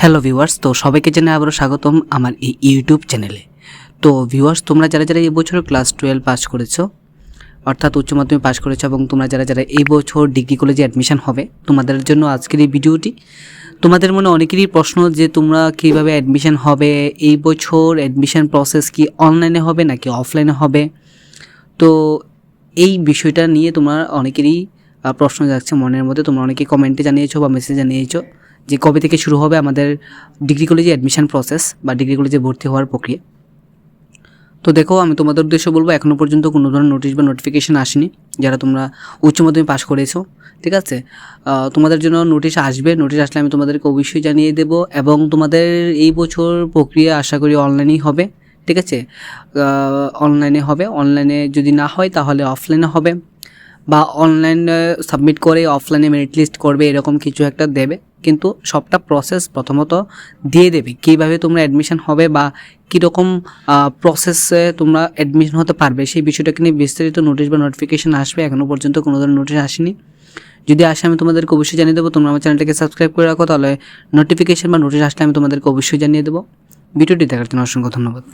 Hello viewers তো সবাইকে জানাই আবারও স্বাগতম আমার এই ইউটিউব চ্যানেলে তো ভিউয়ার্স তোমরা যারা যারা এই বছর ক্লাস টুয়েলভ পাস করেছ, অর্থাৎ উচ্চ মাধ্যমিক পাস করেছ এবং তোমরা যারা যারা এই বছর ডিগ্রি কলেজে অ্যাডমিশন হবে, তোমাদের জন্য আজকের এই ভিডিওটি। তোমাদের মনে অনেকেরই প্রশ্ন যে তোমরা কীভাবে অ্যাডমিশন হবে, এই বছর অ্যাডমিশন প্রসেস কি অনলাইনে হবে নাকি অফলাইনে হবে? তো এই বিষয়টা নিয়ে তোমার অনেকেরই প্রশ্ন যাচ্ছে, মনের মধ্যে তোমরা অনেকে কমেন্টে জানিয়েছো বা মেসেজে জানিয়েছো। যে কবে থেকে শুরু হবে আমাদের ডিগ্রি কলেজে অ্যাডমিশন প্রসেস বা ডিগ্রি কলেজে ভর্তি হওয়ার প্রক্রিয়া? তো দেখো, আমি তোমাদের উদ্দেশ্যে বলব এখনও পর্যন্ত কোনো ধরনের নোটিশ বা নোটিফিকেশান আসেনি। যারা তোমরা উচ্চ মাধ্যমিক পাস করেছ, ঠিক আছে? তোমাদের জন্য নোটিশ আসবে। নোটিশ আসলে আমি তোমাদেরকে অবশ্যই জানিয়ে দেব এবং তোমাদের এই বছর প্রক্রিয়া আশা করি অনলাইনেই হবে, ঠিক আছে? অনলাইনে হবে। অনলাইনে যদি না হয়, তাহলে অফলাইনে হবে বা অনলাইনে সাবমিট করে অফলাইনে মেরিট লিস্ট করবে, এরকম কিছু একটা দেবে। কিন্তু সবটা প্রসেস প্রথমত দিয়ে দেবে। কীভাবে তোমরা অ্যাডমিশন হবে বা কীরকম প্রসেসে তোমরা অ্যাডমিশন হতে পারবে, সেই বিষয়টাকে নিয়ে বিস্তারিত নোটিশ বা নোটিফিকেশন আসবে। এখনও পর্যন্ত কোনো ধরনের নোটিশ আসেনি। যদি আসে, আমি তোমাদেরকে অবশ্যই জানিয়ে দেবো। তোমরা আমার চ্যানেলটাকে সাবস্ক্রাইব করে রাখো, তাহলে নোটিফিকেশন বা নোটিশ আসলে আমি তোমাদেরকে অবশ্যই জানিয়ে দেবো। ভিডিওটি দেখার জন্য অসংখ্য ধন্যবাদ।